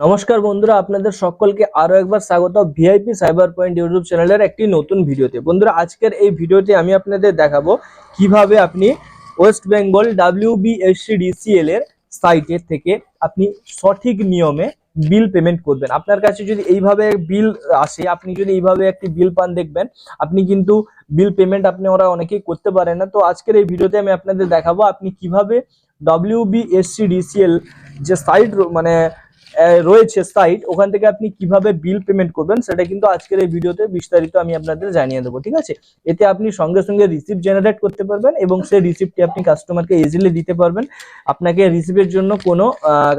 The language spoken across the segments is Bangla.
নমস্কার বন্ধুরা, আপনাদের সকলকে আরও একবার স্বাগত ভিআইপি সাইবার পয়েন্ট ইউটিউব চ্যানেলের একটি নতুন ভিডিওতে। বন্ধুরা, আজকের এই ভিডিওতে আমি আপনাদের দেখাবো কীভাবে আপনি ওয়েস্ট বেঙ্গল ডাব্লিউবিএসসিডিসিএল এর সাইটের থেকে আপনি সঠিক নিয়মে বিল পেমেন্ট করবেন। আপনার কাছে যদি এইভাবে বিল আসে, আপনি যদি এইভাবে একটি বিল পান, দেখবেন আপনি কিন্তু বিল পেমেন্ট আপনি ওরা অনেকেই করতে পারেন না। তো আজকের এই ভিডিওতে আমি আপনাদের দেখাবো আপনি কীভাবে ডাব্লিউবিএসসিডিসিএল যে সাইট মানে রয়েছে সাইট ওখান থেকে আপনি কীভাবে বিল পেমেন্ট করবেন সেটা কিন্তু আজকের এই ভিডিওতে বিস্তারিত আমি আপনাদের জানিয়ে দেবো, ঠিক আছে? এতে আপনি সঙ্গে সঙ্গে রিসিপ্ট জেনারেট করতে পারবেন এবং সেই রিসিপ্টটি আপনি কাস্টমারকে ইজিলি দিতে পারবেন। আপনাকে রিসিপ্টের জন্য কোনো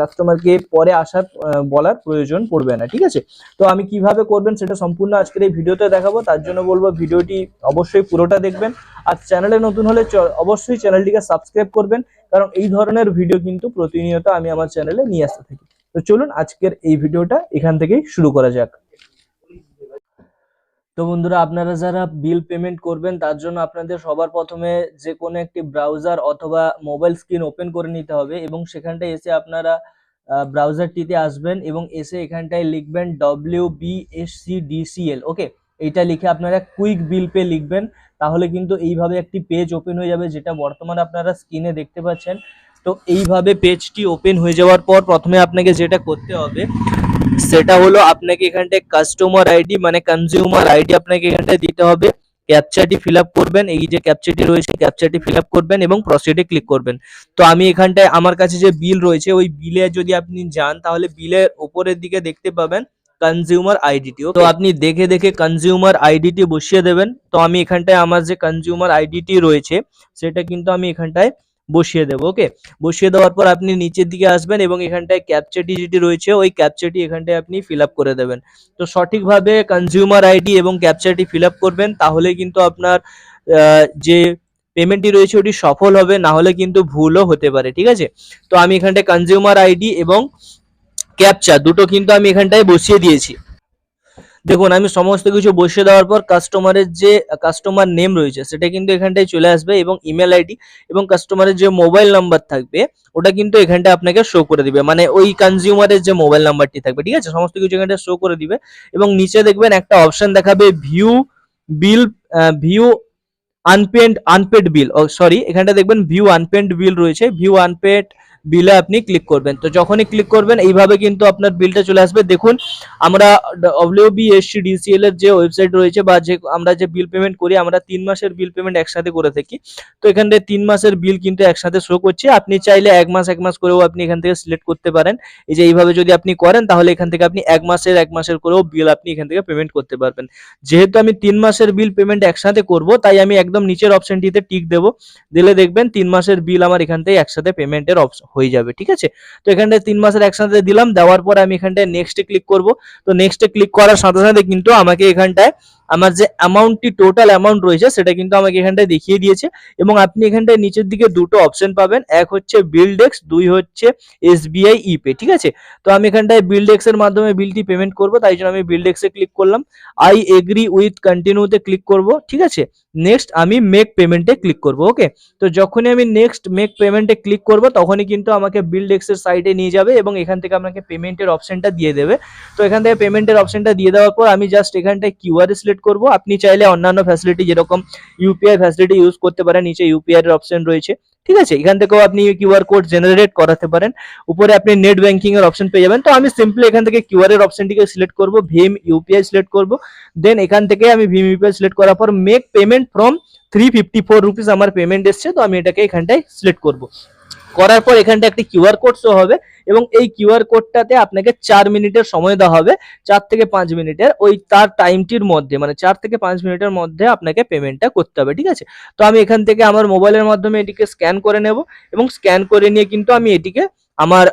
কাস্টমারকে পরে আসার বলার প্রয়োজন পড়বে না, ঠিক আছে? তো আমি কীভাবে করবেন সেটা সম্পূর্ণ আজকের এই ভিডিওতে দেখাবো, তার জন্য বলব ভিডিওটি অবশ্যই পুরোটা দেখবেন। আর চ্যানেলে নতুন হলে অবশ্যই চ্যানেলটিকে সাবস্ক্রাইব করবেন, কারণ এই ধরনের ভিডিও কিন্তু প্রতিনিয়ত আমি আমার চ্যানেলে নিয়ে আসতে থাকি। তো চলুন আজকের এই ভিডিওটা এখান থেকেই শুরু করা যাক। তো বন্ধুরা, আপনারা যারা বিল পেমেন্ট করবেন, তার জন্য আপনাদের সবার প্রথমে যে কোনো একটি ব্রাউজার অথবা মোবাইল স্ক্রিন ওপেন করে নিতে হবে এবং সেখানটায় এসে আপনারা ব্রাউজারটিতে আসবেন এবং এসে এখানটায় লিখবেন ডব্লিউ বিএসসিডিসিএল ওকে এইটা লিখে আপনারা কুইক বিল পে লিখবেন, তাহলে কিন্তু এইভাবে একটি পেজ ওপেন হয়ে যাবে যেটা বর্তমানে আপনারা স্ক্রিনে দেখতে পাচ্ছেন। তো এইভাবে পেজটি ওপেন হয়ে যাওয়ার পর প্রথমে আপনাকে যেটা করতে হবে, সেটা হলো আপনাকে এখানটায় কাস্টমার আইডি মানে কনজিউমার আইডি আপনাকে এখানটায় দিতে হবে। ক্যাপচাটি ফিল করবেন, এই যে ক্যাপচাটি রয়েছে ক্যাপচাটি ফিল করবেন এবং প্রসিডে ক্লিক করবেন। তো আমি এখানটায়, আমার কাছে যে বিল রয়েছে, ওই বিলে যদি আপনি যান, তাহলে বিলের উপরের দিকে দেখতে পাবেন কনজিউমার আইডিটি তো আপনি দেখে দেখে কনজিউমার আইডিটি বসিয়ে দেবেন। তো আমি এখানটায়, আমার যে কনজিউমার আইডিটি রয়েছে, সেটা কিন্তু আমি এখানটায় বসিয়ে দেবো ওকে বসিয়ে দেওয়ার পর আপনি নিচের দিকে আসবেন এবং এখানটায় ক্যাপচাটি যেটি রয়েছে, ওই ক্যাপচাটি এখানটায় আপনি ফিল করে দেবেন। তো সঠিকভাবে কনজিউমার আইডি এবং ক্যাপচাটি ফিল করবেন, তাহলে কিন্তু আপনার যে পেমেন্টটি রয়েছে ওটি সফল হবে, না হলে কিন্তু ভুলও হতে পারে, ঠিক আছে? তো আমি এখানটায় কনজিউমার আইডি এবং ক্যাপচা দুটো কিন্তু আমি এখানটায় বসিয়ে দিয়েছি। দেখুন, আমি সমস্ত কিছু বসিয়ে দেওয়ার পর কাস্টমারের যে কাস্টমার নেম রয়েছে, সেটা কিন্তু এখানটায় চলে আসবে এবং ইমেল আইডি এবং কাস্টমারের যে মোবাইল নাম্বার থাকবে, ওটা কিন্তু এখানটায় আপনাকে শো করে দিবে। মানে ওই কনজিউমারের যে মোবাইল নাম্বারটি থাকবে, ঠিক আছে? সমস্ত কিছু এখানটায় শো করে দিবে এবং নিচে দেখবেন একটা অপশন দেখাবে view bill view unpaid unpaid bill sorry এখানটা দেখবেন ভিউ আনপেন্ড বিল রয়েছে। ভিউ আনপেড বিলে আপনি ক্লিক করবেন। তো যখনই ক্লিক করবেন, এইভাবে কিন্তু আপনার বিলটা চলে আসবে। দেখুন, আমরা ডব্লিউবিএসসিডিসিএল এর যে ওয়েবসাইট রয়েছে বা যে আমরা যে বিল পেমেন্ট করি, আমরা তিন মাসের বিল পেমেন্ট একসাথে করে থাকি। তো এখান থেকে তিন মাসের বিল কিন্তু একসাথে শো করছে। আপনি চাইলে এক মাস এক মাস করেও আপনি এখান থেকে সিলেক্ট করতে পারেন। এই যে এইভাবে যদি আপনি করেন, তাহলে এখান থেকে আপনি এক মাসের এক মাসের করেও বিল আপনি এখান থেকে পেমেন্ট করতে পারবেন। যেহেতু আমি তিন মাসের বিল পেমেন্ট একসাথে করব, তাই আমি একদম নিচের অপশনটিতে টিক দেবো। দিলে দেখবেন তিন মাসের বিল আমার এখান থেকে একসাথে পেমেন্টের অপশন হয়ে যাবে, ঠিক আছে? তো এখানটায় তিন মাসের একসাথে দিলাম, দেওয়ার পর আমি এখানটায় নেক্সটে ক্লিক করব। তো নেক্সটে ক্লিক করার সাথে সাথে কিন্তু আমাকে এখানটায় আমার যে অ্যামাউন্টটি টোটাল অ্যামাউন্ট রয়েছে, সেটা কিন্তু আমাকে এখানটায় দেখিয়ে দিয়েছে এবং আপনি এখানটায় নিচের দিকে দুটো অপশন পাবেন। এক হচ্ছে বিল ডেক্স দুই হচ্ছে এসবিআই ইপে ঠিক আছে? তো আমি এখানটায় বিল ডেক্সের মাধ্যমে বিলটি পেমেন্ট করব, তাই জন্য আমি বিল ডেক্সে ক্লিক করলাম। আই এগ্রি উইথ কন্টিনিউতে ক্লিক করব, ঠিক আছে? নেক্সট আমি মেক পেমেন্টে ক্লিক করব ওকে তো যখনই আমি নেক্সট মেক পেমেন্টে ক্লিক করব, তখনই কিন্তু আমাকে বিল ডেক্সের সাইটে নিয়ে যাবে এবং এখান থেকে আপনাকে পেমেন্টের অপশনটা দিয়ে দেবে। তো এখান থেকে পেমেন্টের অপশনটা দিয়ে দেওয়ার পর আমি জাস্ট এখানটায় কিউআর সিলেক্ট করব। আপনি চাইলে অন্যান্য ফ্যাসিলিটি যেরকম ইউপিআই ফ্যাসিলিটি ইউজ করতে পারেন, নিচে ইউপিআই এর অপশন রয়েছে। ঠিক আছে? এখান থেকেও আপনি কিউআর কোড জেনারেট করাতে পারেন। উপরে আপনি নেট ব্যাংকিং এর অপশন পেয়ে যাবেন। তো আমি সিম্পলি এখান থেকে কিউআর এর অপশনটিকে সিলেক্ট করব, ভীম ইউপিআই সিলেক্ট করব। দেন এখান থেকে আমি ভীম ইউপিআই সিলেক্ট করার পর make payment from three fifty four rupees আমার পেমেন্ট এসছে। তো আমি এটাকে এখানটায় সিলেক্ট করব। করার পর এখানটা একটি কিউআর কোড শো হবে এবং এই কিউআর কোডটাতে আপনাকে চার মিনিটের সময় দেওয়া হবে, চার থেকে পাঁচ মিনিটের ওই তার টাইমটির মধ্যে মানে চার থেকে পাঁচ মিনিটের মধ্যে আপনাকে পেমেন্টটা করতে হবে, ঠিক আছে? তো আমি এখান থেকে আমার মোবাইলের মাধ্যমে এটিকে স্ক্যান করে নেব এবং স্ক্যান করে নিয়ে কিন্তু আমি এটিকে আমার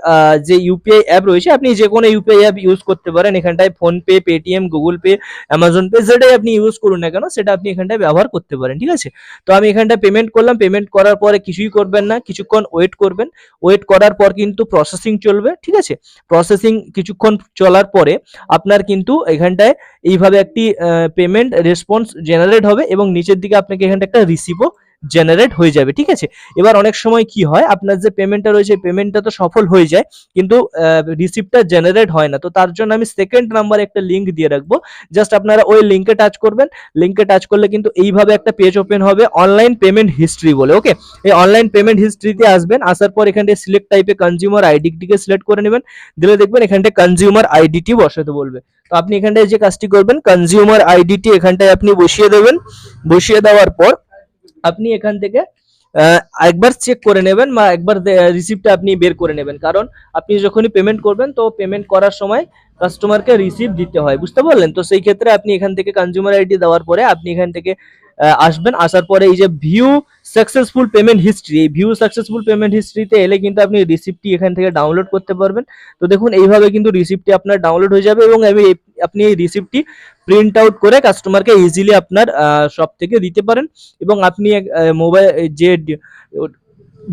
যে ইউপিআই অ্যাপ রয়েছে, আপনি যে কোনো ইউপিআই অ্যাপ ইউজ করতে পারেন। এখানটায় PhonePe Paytm Google Pay Amazon Pay যেটাই আপনি ইউজ করুন না কেন, সেটা আপনি এখানটায় ব্যবহার করতে পারেন, ঠিক আছে? তো আমি এখানটায় পেমেন্ট করলাম। পেমেন্ট করার পরে কিছুই করবেন না, কিছুক্ষণ ওয়েট করবেন। ওয়েট করার পর কিন্তু প্রসেসিং চলবে, ঠিক আছে? প্রসেসিং কিছুক্ষণ চলার পরে আপনার কিন্তু এখানটায় এইভাবে একটি পেমেন্ট রেসপন্স জেনারেট হবে এবং নিচের দিকে আপনাকে এখানটা একটা রিসিভও জেনারেট হয়ে যাবে, ঠিক আছে? এবার অনেক সময় কি হয়, আপনার যে পেমেন্টটা রয়েছে পেমেন্টটা তো সফল হয়ে যায়, কিন্তু রিসিপ্টটা জেনারেট হয় না। তো তার জন্য আমি সেকেন্ড নাম্বারে একটা লিঙ্ক দিয়ে রাখব। জাস্ট আপনারা ওই লিঙ্কে টাচ করবেন। লিঙ্কে টাচ করলে কিন্তু এইভাবে একটা পেজ ওপেন হবে অনলাইন পেমেন্ট হিস্ট্রি বলে ওকে এই অনলাইন পেমেন্ট হিস্ট্রিতে আসবেন, আসার পর এখানে সিলেক্ট টাইপে কনজিউমার আইডিটিকে সিলেক্ট করে নেবেন। দিলে দেখবেন এখানটায় কনজিউমার আইডিটি বসাতে বলবে। তো আপনি এখানটায় যে কাজটি করবেন কনজিউমার আইডিটি এখানটায় আপনি বসিয়ে দেবেন। বসিয়ে দেওয়ার পর আপনি এখান থেকে একবার চেক করে নেবেন বা একবার রিসিপ্টটা আপনি বের করে নেবেন। কারণ আপনি যখনই পেমেন্ট করবেন, তো পেমেন্ট করার সময় কাস্টমারকে রিসিপ্ট দিতে হয়। বুঝতে পারলেন? তো সেই ক্ষেত্রে আপনি এখান থেকে কনজিউমার আইডি দেওয়ার পরে আপনি এখান থেকে আসবেন। আসার পরে এই যে ভিউ সাকসেসফুল পেমেন্ট হিস্ট্রি এই ভিউ সাকসেসফুল পেমেন্ট হিস্ট্রিতে এলে কিন্তু আপনি রিসিপ্টটি এখান থেকে ডাউনলোড করতে পারবেন। তো দেখুন, এইভাবে কিন্তু রিসিপ্টটি আপনার ডাউনলোড হয়ে যাবে এবং আমি আপনি এই রিসিপ্টটি প্রিন্ট আউট করে কাস্টমারকে ইজিলি আপনার শপ থেকে দিতে পারেন। এবং আপনি মোবাইল যে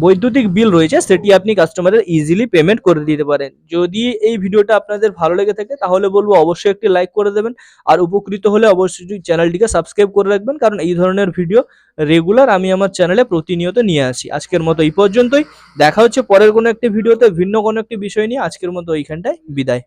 বৈদ্যুতিক বিল রয়েছে, সেটি আপনি কাস্টমারের ইজিলি পেমেন্ট করে দিতে পারেন। যদি এই ভিডিওটা আপনাদের ভালো লেগে থাকে, তাহলে বলব অবশ্যই একটি লাইক করে দেবেন। আর উপকৃত হলে অবশ্যই চ্যানেলটিকে সাবস্ক্রাইব করে রাখবেন, কারণ এই ধরনের ভিডিও রেগুলার আমি আমার চ্যানেলে প্রতিনিয়ত নিয়ে আসি। আজকের মতো এই পর্যন্তই। দেখা হচ্ছে পরের কোনো একটি ভিডিওতে ভিন্ন কোনো একটি বিষয় নিয়ে। আজকের মতো এইখানটায় বিদায়।